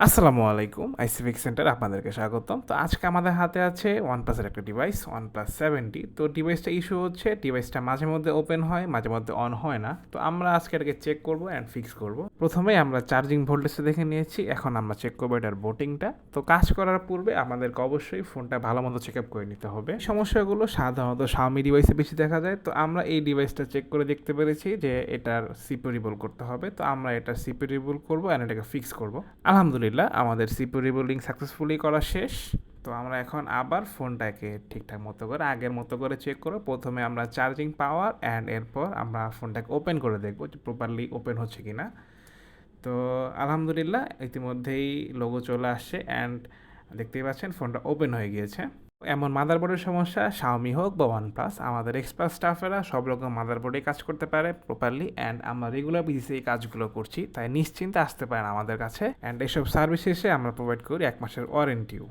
আসসালামু আলাইকুম আইসিফিক সেন্টার আপনাদেরকে স্বাগতম। তো আজকে আমাদের হাতে আছে ওয়ান প্লাসের একটা ডিভাইস ওয়ান প্লাস সেভেন্টি তো ডিভাইসটা ইস্যু হচ্ছে ডিভাইসটা মাঝে মধ্যে ওপেন হয়, মাঝে মধ্যে অন হয় না। তো আমরা আজকে এটাকে চেক করব অ্যান্ড ফিক্স করব। প্রথমে আমরা চার্জিং ভোল্টেজটা দেখে নিয়েছি, এখন আমরা চেক করব এটার বোটিংটা তো কাজ করার পূর্বে আমাদেরকে অবশ্যই ফোনটা ভালো মতো চেক আপ করে নিতে হবে। সমস্যাগুলো সাধারণত শাওমি ডিভাইসে বেশি দেখা যায়। তো আমরা এই ডিভাইসটা চেক করে দেখতে পেরেছি যে এটার সিপি রিবল করতে হবে। তো আমরা এটা সিপি রিবল করব অ্যান্ড এটাকে ফিক্স করব। আলহামদুলিল্লাহ আমাদের সিপি রিবলিং সাকসেসফুলি করা শেষ। তো আমরা এখন আবার ফোনটাকে ঠিকঠাক মতো করে, আগের মতো করে চেক করো প্রথমে আমরা চার্জিং পাওয়ার অ্যান্ড এরপর আমরা ফোনটাকে ওপেন করে দেখব যে প্রপারলি ওপেন হচ্ছে কি না তো আলহামদুলিল্লাহ, ইতিমধ্যেই লোগো চলে আসছে অ্যান্ড দেখতেই পাচ্ছেন ফোনটা ওপেন হয়ে গিয়েছে। এমন মাদারবোর্ডের সমস্যা শাওমি হোক বা ওয়ান প্লাস আমাদের এক্সপার্ট স্টাফেরা সব রকম মাদারবোর্ডে কাজ করতে পারে প্রপারলি অ্যান্ড আমরা রেগুলার বেসিসে এই কাজগুলো করছি, তাই নিশ্চিন্তে আসতে পারেন আমাদের কাছে অ্যান্ড এইসব সার্ভিস শেষে আমরা প্রোভাইড করি এক মাসের ওয়ারেন্টিও